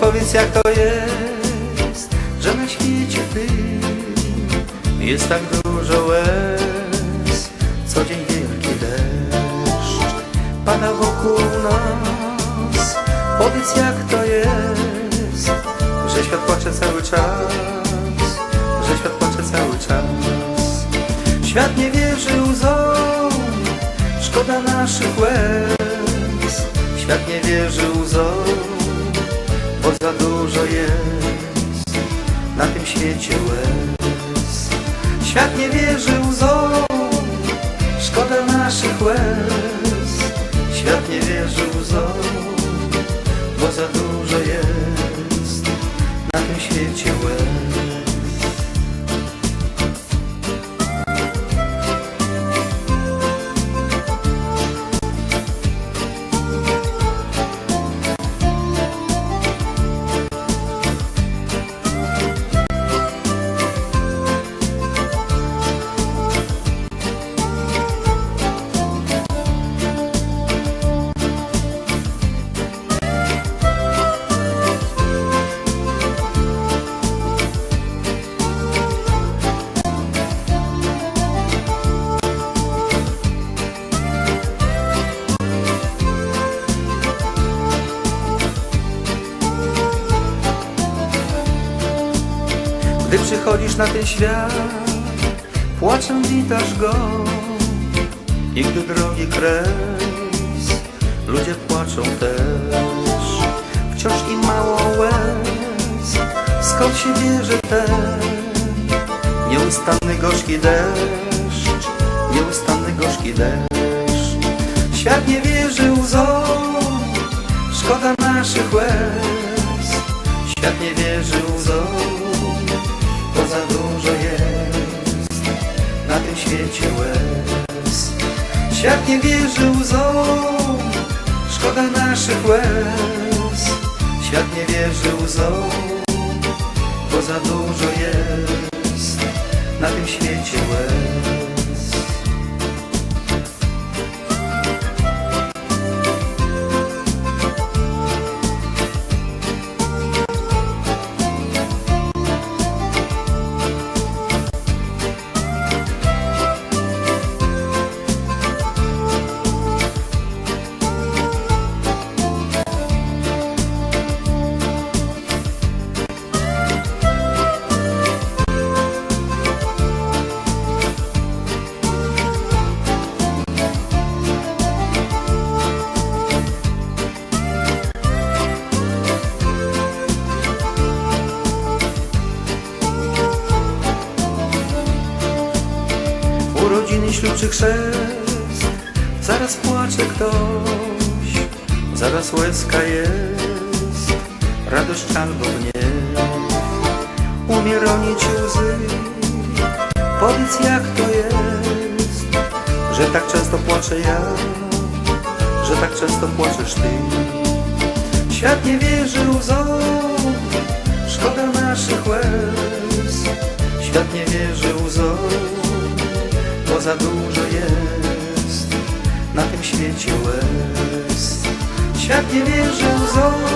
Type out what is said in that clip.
Powiedz jak to jest, że na świecie tym jest tak dużo łez. Co dzień wielki deszcz pada wokół nas. Powiedz jak to jest, że świat płacze cały czas, że świat płacze cały czas. Świat nie wierzy łzom, szkoda naszych łez. Świat nie wierzy łzom, za dużo jest na tym świecie łez. Świat nie wierzy łzom, szkoda naszych łez. Świat nie wierzy łzom, bo za dużo jest Gdy przychodzisz na ten świat, płaczem witasz go. I gdy drogi kres, ludzie płaczą też. Wciąż im mało łez, skąd się bierze ten nieustanny gorzki deszcz, nieustanny gorzki deszcz. Świat nie wierzy łzom, szkoda naszych łez. Świat nie wierzy łzom, świecie łez. Świat nie wierzy łzom, szkoda naszych łez. Świat nie wierzy łzom, bo za dużo jest na tym świecie łez. ślubczy chrzest Zaraz płacze ktoś Zaraz łezka jest Radość albo gniew Umie ronić łzy Powiedz jak to jest Że tak często płaczę ja Że tak często płaczesz ty. Świat nie wierzy łzom Szkoda naszych łez. Świat nie wierzy za dużo jest. Na tym świecie łez. Świat nie wierzy łzom